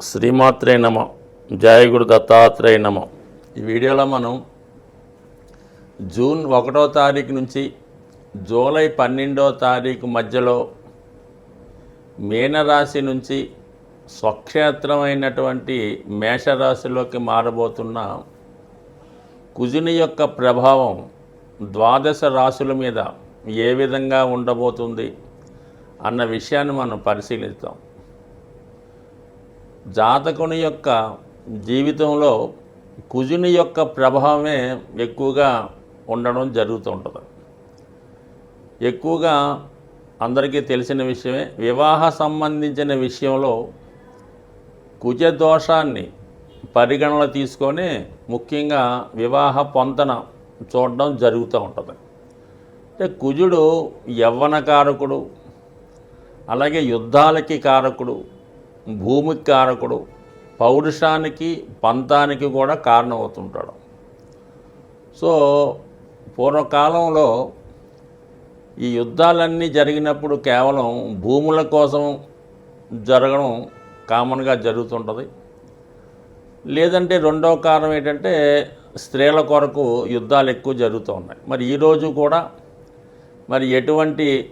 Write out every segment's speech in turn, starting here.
శ్రీమాత్రే నమ జయగురు దత్తాత్రేయ నమ. ఈ వీడియోలో మనం జూన్ ఒకటో తారీఖు నుంచి జూలై పన్నెండో తారీఖు మధ్యలో మీనరాశి నుంచి స్వక్షేత్రమైనటువంటి మేషరాశిలోకి మారబోతున్న కుజుని యొక్క ప్రభావం ద్వాదశ రాశుల మీద ఏ విధంగా ఉండబోతుంది అన్న విషయాన్ని మనం పరిశీలిస్తాం జాతకుని యొక్క జీవితంలో కుజుని యొక్క ప్రభావమే ఎక్కువగా ఉండడం జరుగుతూ ఉంటుంది. ఎక్కువగా అందరికీ తెలిసిన విషయమే వివాహ సంబంధించిన విషయంలో కుజ దోషాన్ని పరిగణన తీసుకొని ముఖ్యంగా వివాహ పొంతన చూడడం జరుగుతూ ఉంటుంది. అంటే కుజుడు యవ్వన కారకుడు అలాగే యుద్ధాలకి కారకుడు భూమికి కారకుడు పౌరుషానికి పంతానికి కూడా కారణమవుతుంటాడు. సో పూర్వకాలంలో ఈ యుద్ధాలన్నీ జరిగినప్పుడు కేవలం భూముల కోసం జరగడం కామన్గా జరుగుతుంటుంది. లేదంటే రెండవ కారణం ఏంటంటే స్త్రీల కొరకు యుద్ధాలు ఎక్కువ జరుగుతూ ఉన్నాయి. మరి ఈరోజు కూడా మరి ఎటువంటి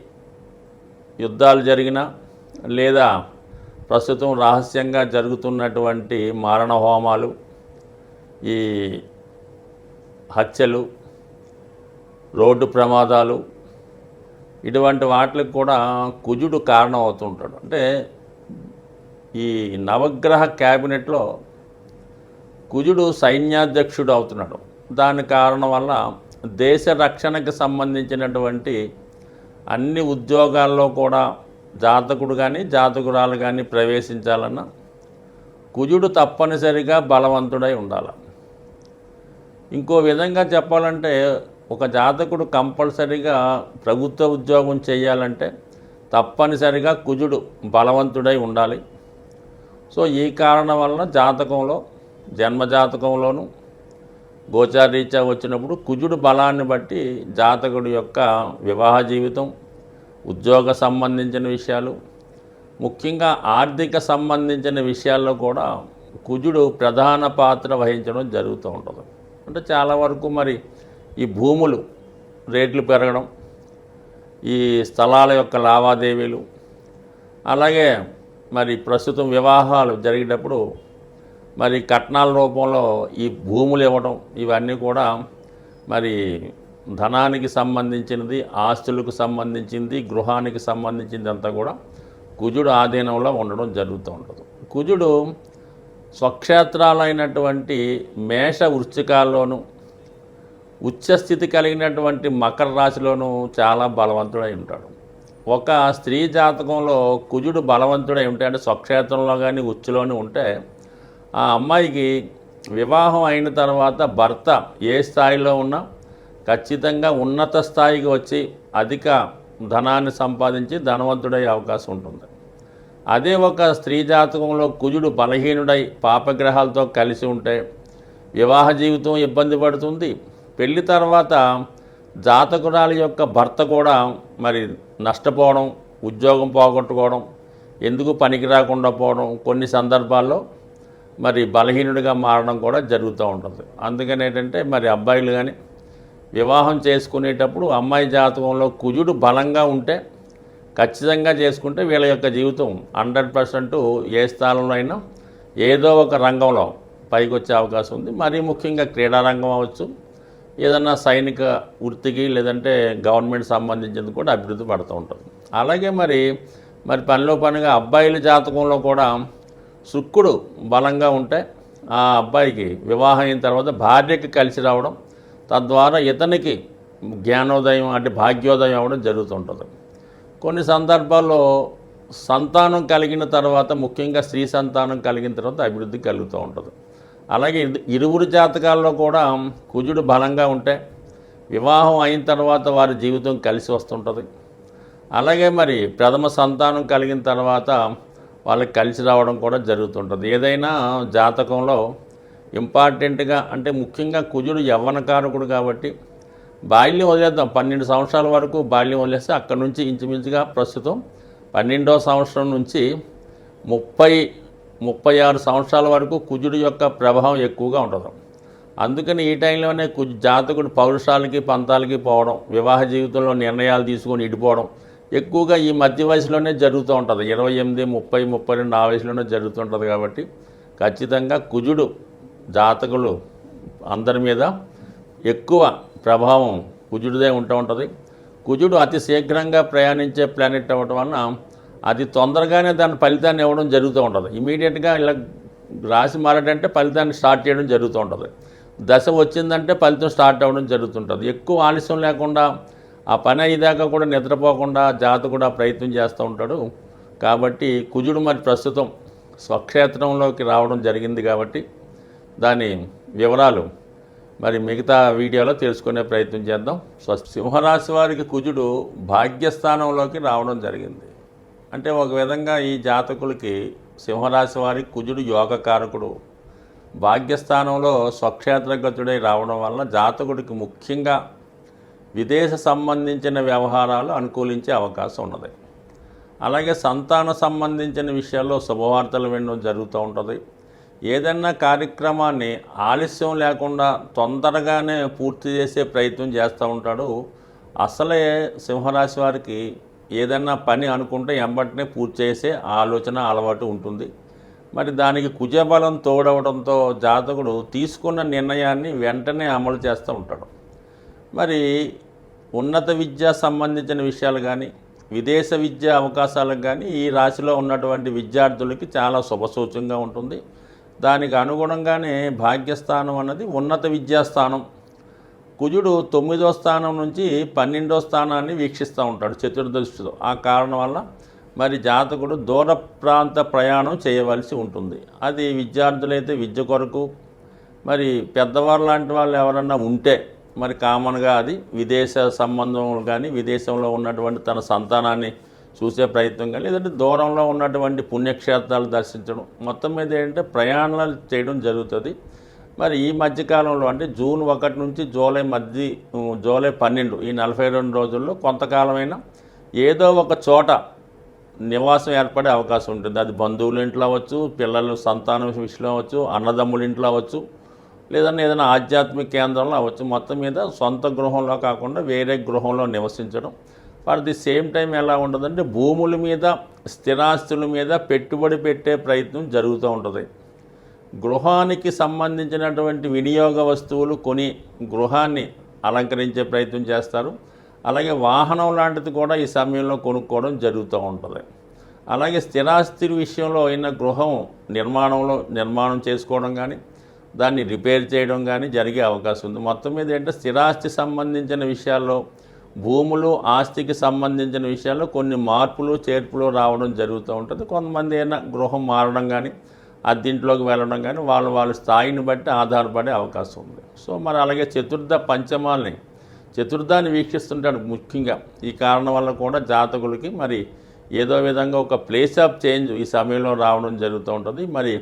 యుద్ధాలు జరిగినా లేదా ప్రస్తుతం రహస్యంగా జరుగుతున్నటువంటి మారణ హోమాలు ఈ హత్యలు రోడ్డు ప్రమాదాలు ఇటువంటి వాటికి కూడా కుజుడు కారణం అవుతుంటాడు అంటే ఈ నవగ్రహ క్యాబినెట్లో కుజుడు సైన్యాధ్యక్షుడు అవుతున్నాడు. దాని కారణం వల్ల దేశ రక్షణకు సంబంధించినటువంటి అన్ని ఉద్యోగాల్లో కూడా జాతకుడు కానీ జాతకురాలు కానీ ప్రవేశించాలన్నా కుజుడు తప్పనిసరిగా బలవంతుడై ఉండాలి. ఇంకో విధంగా చెప్పాలంటే ఒక జాతకుడు కంపల్సరిగా ప్రభుత్వ ఉద్యోగం చేయాలంటే తప్పనిసరిగా కుజుడు బలవంతుడై ఉండాలి. సో ఈ కారణం వలన జాతకంలో జన్మజాతకంలోను గోచారీత్యా వచ్చినప్పుడు కుజుడు బలాన్ని బట్టి జాతకుడి యొక్క వివాహ జీవితం ఉద్యోగ సంబంధించిన విషయాలు ముఖ్యంగా ఆర్థిక సంబంధించిన విషయాల్లో కూడా కుజుడు ప్రధాన పాత్ర వహించడం జరుగుతూ ఉంటుంది. అంటే చాలా వరకు మరి ఈ భూములు రేట్లు పెరగడం ఈ స్థలాల యొక్క లావాదేవీలు అలాగే మరి ప్రస్తుతం వివాహాలు జరిగేటప్పుడు మరి కట్నాల రూపంలో ఈ భూములు ఇవ్వడం ఇవన్నీ కూడా మరి ధనానికి సంబంధించినది ఆస్తులకు సంబంధించింది గృహానికి సంబంధించింది అంతా కూడా కుజుడు ఆధీనంలో ఉండడం జరుగుతూ ఉంటుంది కుజుడు స్వక్షేత్రాలైనటువంటి మేష వృశ్చికాల్లోనూ ఉచ్చస్థితి కలిగినటువంటి మకర రాశిలోనూ చాలా బలవంతుడై ఉంటాడు. ఒక స్త్రీ జాతకంలో కుజుడు బలవంతుడై ఉంటే అంటే స్వక్షేత్రంలో కానీ ఉచ్చులోని ఉంటే ఆ అమ్మాయికి వివాహం అయిన తర్వాత భర్త ఏ స్థాయిలో ఉన్నా ఖచ్చితంగా ఉన్నత స్థాయికి వచ్చి అధిక ధనాన్ని సంపాదించి ధనవంతుడయ్యే అవకాశం ఉంటుంది. అదే ఒక స్త్రీ జాతకంలో కుజుడు బలహీనుడై పాపగ్రహాలతో కలిసి ఉంటే వివాహ జీవితం ఇబ్బంది పడుతుంది. పెళ్ళి తర్వాత జాతకురాలి యొక్క భర్త కూడా మరి నష్టపోవడం ఉద్యోగం పోగొట్టుకోవడం ఎందుకు పనికి రాకుండా పోవడం కొన్ని సందర్భాల్లో మరి బలహీనుడిగా మారడం కూడా జరుగుతూ ఉంటుంది. అందుకని ఏంటంటే మరి అబ్బాయిలు కానీ వివాహం చేసుకునేటప్పుడు అమ్మాయి జాతకంలో కుజుడు బలంగా ఉంటే ఖచ్చితంగా చేసుకుంటే వీళ్ళ యొక్క జీవితం హండ్రెడ్ పర్సెంట్ ఏ స్థానంలో అయినా ఏదో ఒక రంగంలో పైకి వచ్చే అవకాశం ఉంది. మరీ ముఖ్యంగా క్రీడారంగం అవ్వచ్చు ఏదన్నా సైనిక వృత్తికి లేదంటే గవర్నమెంట్ సంబంధించింది కూడా అభివృద్ధి పడుతూ ఉంటుంది. అలాగే మరి మరి పనిలో పనిగా అబ్బాయిల జాతకంలో కూడా శుక్రుడు బలంగా ఉంటే ఆ అబ్బాయికి వివాహం అయిన తర్వాత భార్యకి కలిసి రావడం తద్వారా ఇతనికి జ్ఞానోదయం అంటే భాగ్యోదయం అవ్వడం జరుగుతుంటుంది. కొన్ని సందర్భాల్లో సంతానం కలిగిన తర్వాత ముఖ్యంగా స్త్రీ సంతానం కలిగిన తర్వాత అభివృద్ధి కలుగుతూ ఉంటుంది. అలాగే ఇరువురు జాతకాల్లో కూడా కుజుడు బలంగా ఉంటే వివాహం అయిన తర్వాత వారి జీవితం కలిసి వస్తుంటుంది. అలాగే మరి ప్రథమ సంతానం కలిగిన తర్వాత వాళ్ళకి కలిసి రావడం కూడా జరుగుతుంటుంది. ఏదైనా జాతకంలో ఇంపార్టెంట్గా అంటే ముఖ్యంగా కుజుడు యవ్వనకారకుడు కాబట్టి బాల్యం వదిలేద్దాం. పన్నెండు సంవత్సరాల వరకు బాల్యం వదిలేస్తే అక్కడి నుంచి ఇంచుమించుగా ప్రస్తుతం పన్నెండో సంవత్సరం నుంచి ముప్పై ముప్పై ఆరు సంవత్సరాల వరకు కుజుడు యొక్క ప్రభావం ఎక్కువగా ఉంటుంది. అందుకని ఈ టైంలోనే కుజ జాతకుడు పౌరుషాలకి పంతాలకి పోవడం వివాహ జీవితంలో నిర్ణయాలు తీసుకొని ఇడిపోవడం ఎక్కువగా ఈ మధ్య వయసులోనే జరుగుతూ ఉంటుంది. ఇరవై ఎనిమిది ముప్పై ముప్పై రెండు ఆ వయసులోనే జరుగుతుంటుంది కాబట్టి ఖచ్చితంగా కుజుడు జాతకులు అందరి మీద ఎక్కువ ప్రభావం కుజుడిదే ఉంటూ ఉంటుంది కుజుడు అతి శీఘ్రంగా ప్రయాణించే ప్లానెట్ అవ్వటం వలన అది తొందరగానే దాని ఫలితాన్ని ఇవ్వడం జరుగుతూ ఉంటుంది ఇమీడియట్గా ఇలా రాసి మారడంటే ఫలితాన్ని స్టార్ట్ చేయడం జరుగుతూ ఉంటుంది దశ వచ్చిందంటే ఫలితం స్టార్ట్ అవ్వడం జరుగుతుంటుంది. ఎక్కువ ఆలస్యం లేకుండా ఆ పని అయ్యేదాకా కూడా నిద్రపోకుండా జాత కూడా ప్రయత్నం చేస్తూ ఉంటాడు. కాబట్టి కుజుడు మరి ప్రస్తుతం స్వక్షేత్రంలోకి రావడం జరిగింది కాబట్టి దాని వివరాలు మరి మిగతా వీడియోలో తెలుసుకునే ప్రయత్నం చేద్దాం. స్వ సింహరాశి వారికి కుజుడు భాగ్యస్థానంలోకి రావడం జరిగింది. అంటే ఒక విధంగా ఈ జాతకులకి సింహరాశి వారికి కుజుడు యోగకారకుడు. భాగ్యస్థానంలో స్వక్షేత్రగతుడై రావడం వల్ల జాతకుడికి ముఖ్యంగా విదేశ సంబంధించిన వ్యవహారాలు అనుకూలించే అవకాశం ఉన్నది. అలాగే సంతాన సంబంధించిన విషయాల్లో శుభవార్తలు వినడం జరుగుతూ ఉంటుంది. ఏదన్నా కార్యక్రమాన్ని ఆలస్యం లేకుండా తొందరగానే పూర్తి చేసే ప్రయత్నం చేస్తూ ఉంటాడు. అసలే సింహరాశి వారికి ఏదన్నా పని అనుకుంటే ఎంబటినే పూర్తి చేసే ఆలోచన అలవాటు ఉంటుంది. మరి దానికి కుజబలం తోడవడంతో జాతకుడు తీసుకున్న నిర్ణయాన్ని వెంటనే అమలు చేస్తూ ఉంటాడు. మరి ఉన్నత విద్య సంబంధించిన విషయాలు కానీ విదేశ విద్య అవకాశాలకు కానీ ఈ రాశిలో ఉన్నటువంటి విద్యార్థులకి చాలా శుభసూచంగా ఉంటుంది. దానికి అనుగుణంగానే భాగ్యస్థానం అన్నది ఉన్నత విద్యాస్థానం. కుజుడు తొమ్మిదో స్థానం నుంచి పన్నెండో స్థానాన్ని వీక్షిస్తూ ఉంటాడు చతుర్దృష్టితో ఆ కారణం వల్ల మరి జాతకుడు దూర ప్రాంత ప్రయాణం చేయవలసి ఉంటుంది. అది విద్యార్థులైతే విద్య కొరకు మరి పెద్దవారు లాంటి వాళ్ళు ఎవరన్నా ఉంటే మరి కామన్గా అది విదేశ సంబంధం కానీ విదేశంలో ఉన్నటువంటి తన సంతానాన్ని చూసే ప్రయత్నం కానీ లేదంటే దూరంలో ఉన్నటువంటి పుణ్యక్షేత్రాలు దర్శించడం. మొత్తం మీద ఏంటంటే ప్రయాణాలు చేయడం జరుగుతుంది. మరి ఈ మధ్యకాలంలో అంటే జూన్ ఒకటి నుంచి జూలై మధ్య జూలై పన్నెండు ఈ నలభై రెండు రోజుల్లో కొంతకాలమైనా ఏదో ఒక చోట నివాసం ఏర్పడే అవకాశం ఉంటుంది. అది బంధువుల ఇంట్లో అవ్వచ్చు పిల్లలు సంతానం విషయంలో అవ్వచ్చు అన్నదమ్ముల ఇంట్లో అవ్వచ్చు లేదన్నా ఏదైనా ఆధ్యాత్మిక కేంద్రంలో అవ్వచ్చు. మొత్తం మీద సొంత గృహంలో కాకుండా వేరే గృహంలో నివసించడం. ఫర్ ది సేమ్ టైం ఎలా ఉంటుందంటే భూముల మీద స్థిరాస్తుల మీద పెట్టుబడి పెట్టే ప్రయత్నం జరుగుతూ ఉంటుంది. గృహానికి సంబంధించినటువంటి వినియోగ వస్తువులు కొని గృహాన్ని అలంకరించే ప్రయత్నం చేస్తారు. అలాగే వాహనం లాంటిది కూడా ఈ సమయంలో కొనుక్కోవడం జరుగుతూ ఉంటుంది. అలాగే స్థిరాస్తి విషయంలో అయిన గృహం నిర్మాణంలో నిర్మాణం చేసుకోవడం కానీ దాన్ని రిపేర్ చేయడం కానీ జరిగే అవకాశం ఉంది. మొత్తం మీద ఏంటంటే స్థిరాస్తి సంబంధించిన విషయాల్లో భూములు ఆస్తికి సంబంధించిన విషయాల్లో కొన్ని మార్పులు చేర్పులు రావడం జరుగుతూ ఉంటుంది. కొంతమంది అయినా గృహం మారడం కానీ అద్దింట్లోకి వెళ్ళడం కానీ వాళ్ళు వాళ్ళ స్థాయిని బట్టి ఆధారపడే అవకాశం ఉంది. సో మరి అలాగే చతుర్థ పంచమాల్ని చతుర్థాన్ని వీక్షిస్తుంటాడు ముఖ్యంగా. ఈ కారణం వల్ల కూడా జాతకులకి మరి ఏదో విధంగా ఒక ప్లేస్ ఆఫ్ చేంజ్ ఈ సమయంలో రావడం జరుగుతూ ఉంటుంది. మరి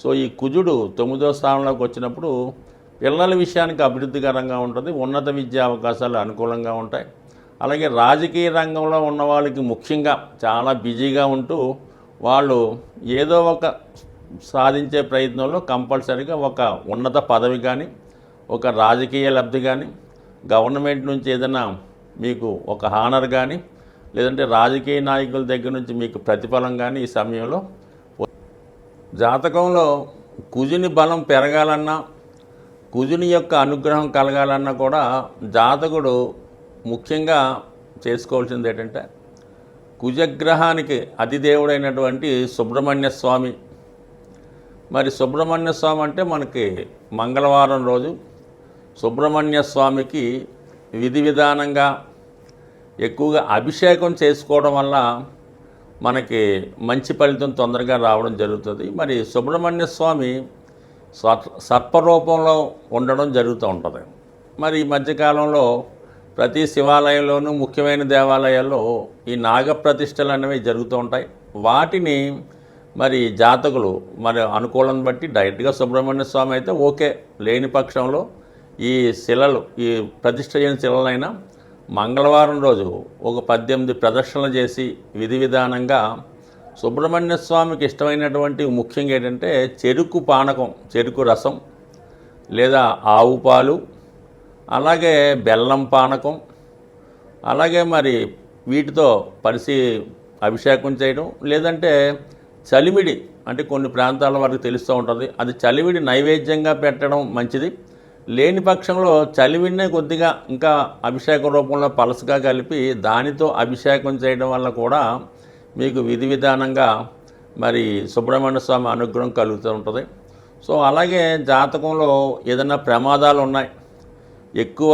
సో ఈ కుజుడు తొమ్మిదో స్థానంలోకి వచ్చినప్పుడు పిల్లల విషయానికి అభివృద్ధికరంగా ఉంటుంది ఉన్నత విద్యా అవకాశాలు అనుకూలంగా ఉంటాయి. అలాగే రాజకీయ రంగంలో ఉన్న వాళ్ళకి ముఖ్యంగా చాలా బిజీగా ఉంటూ వాళ్ళు ఏదో ఒక సాధించే ప్రయత్నంలో కంపల్సరీగా ఒక ఉన్నత పదవి కానీ ఒక రాజకీయ లబ్ధి కానీ గవర్నమెంట్ నుంచి ఏదైనా మీకు ఒక హానర్ కానీ లేదంటే రాజకీయ నాయకుల దగ్గర నుంచి మీకు ప్రతిఫలం కానీ ఈ సమయంలో జాతకంలో కుజుని బలం పెరగాలన్నా కుజుని యొక్క అనుగ్రహం కలగాలన్నా కూడా జాతకుడు ముఖ్యంగా చేసుకోవాల్సింది ఏంటంటే కుజగ్రహానికి అతిదేవుడైనటువంటి సుబ్రహ్మణ్య స్వామి. మరి సుబ్రహ్మణ్య స్వామి అంటే మనకి మంగళవారం రోజు సుబ్రహ్మణ్య స్వామికి విధి విధానంగా ఎక్కువగా అభిషేకం చేసుకోవడం వల్ల మనకి మంచి ఫలితం తొందరగా రావడం జరుగుతుంది. మరి సుబ్రహ్మణ్య స్వామి సర్పరూపంలో ఉండడం జరుగుతూ ఉంటుంది. మరి ఈ మధ్యకాలంలో ప్రతి శివాలయంలోనూ ముఖ్యమైన దేవాలయాల్లో ఈ నాగప్రతిష్టలు అనేవి జరుగుతూ ఉంటాయి. వాటిని మరి జాతకులు మరి అనుకూలం బట్టి డైరెక్ట్గా సుబ్రహ్మణ్య స్వామి అయితే ఓకే లేని పక్షంలో ఈ శిలలు ఈ ప్రతిష్ట చేయని శిలలైనా మంగళవారం రోజు ఒక పద్దెనిమిది ప్రదర్శనలు చేసి విధి విధానంగా సుబ్రహ్మణ్య స్వామికి ఇష్టమైనటువంటి ముఖ్యంగా ఏంటంటే చెరుకు పానకం చెరుకు రసం లేదా ఆవు పాలు అలాగే బెల్లం పానకం అలాగే మరి వీటితో పరిసి అభిషేకం చేయడం లేదంటే చలిమిడి అంటే కొన్ని ప్రాంతాల వరకు తెలుస్తూ ఉంటుంది. అది చలివిడి నైవేద్యంగా పెట్టడం మంచిది. లేని పక్షంలో చలివిడినే కొద్దిగా ఇంకా అభిషేక రూపంలో పలసగా కలిపి దానితో అభిషేకం చేయడం వల్ల కూడా మీకు విధి విధానంగా మరి సుబ్రహ్మణ్య స్వామి అనుగ్రహం కలుగుతూ ఉంటుంది. సో అలాగే జాతకంలో ఏదైనా ప్రమాదాలు ఉన్నాయి. ఎక్కువ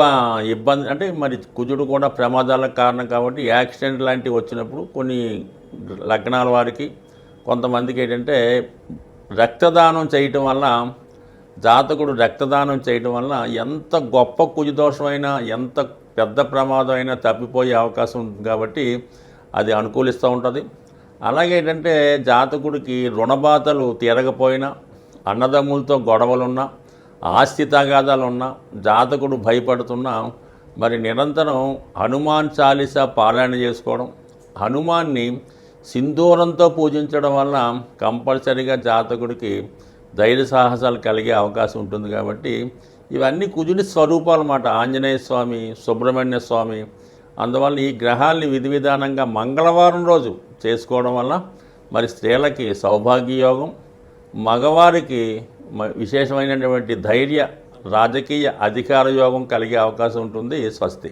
ఇబ్బంది అంటే మరి కుజుడు కూడా ప్రమాదాలకు కారణం కాబట్టి యాక్సిడెంట్ లాంటివి వచ్చినప్పుడు కొన్ని లగ్నాల వారికి కొంతమందికి ఏంటంటే రక్తదానం చేయటం వల్ల జాతకుడు రక్తదానం చేయటం వల్ల ఎంత గొప్ప కుజదోషమైనా ఎంత పెద్ద ప్రమాదం అయినా తప్పిపోయే అవకాశం ఉంటుంది కాబట్టి అది అనుకూలిస్తూ ఉంటుంది. అలాగే ఏంటంటే జాతకుడికి రుణబాధలు తీరకపోయినా అన్నదమ్ములతో గొడవలున్నా ఆస్తి తగాదాలున్నా జాతకుడు భయపడుతున్నా మరి నిరంతరం హనుమాన్ చాలీస పారాయణ చేసుకోవడం హనుమాన్ని సింధూరంతో పూజించడం వల్ల కంపల్సరీగా జాతకుడికి ధైర్య సాహసాలు కలిగే అవకాశం ఉంటుంది కాబట్టి ఇవన్నీ కుజుని స్వరూపాలు అన్నమాట ఆంజనేయ స్వామి సుబ్రహ్మణ్య స్వామి అందువల్ల ఈ గ్రహాల్ని విధి విధానంగా మంగళవారం రోజు చేసుకోవడం వల్ల మరి స్త్రీలకి సౌభాగ్యయోగం మగవారికి విశేషమైనటువంటి ధైర్య రాజకీయ అధికార యోగం కలిగే అవకాశం ఉంటుంది స్వస్తి.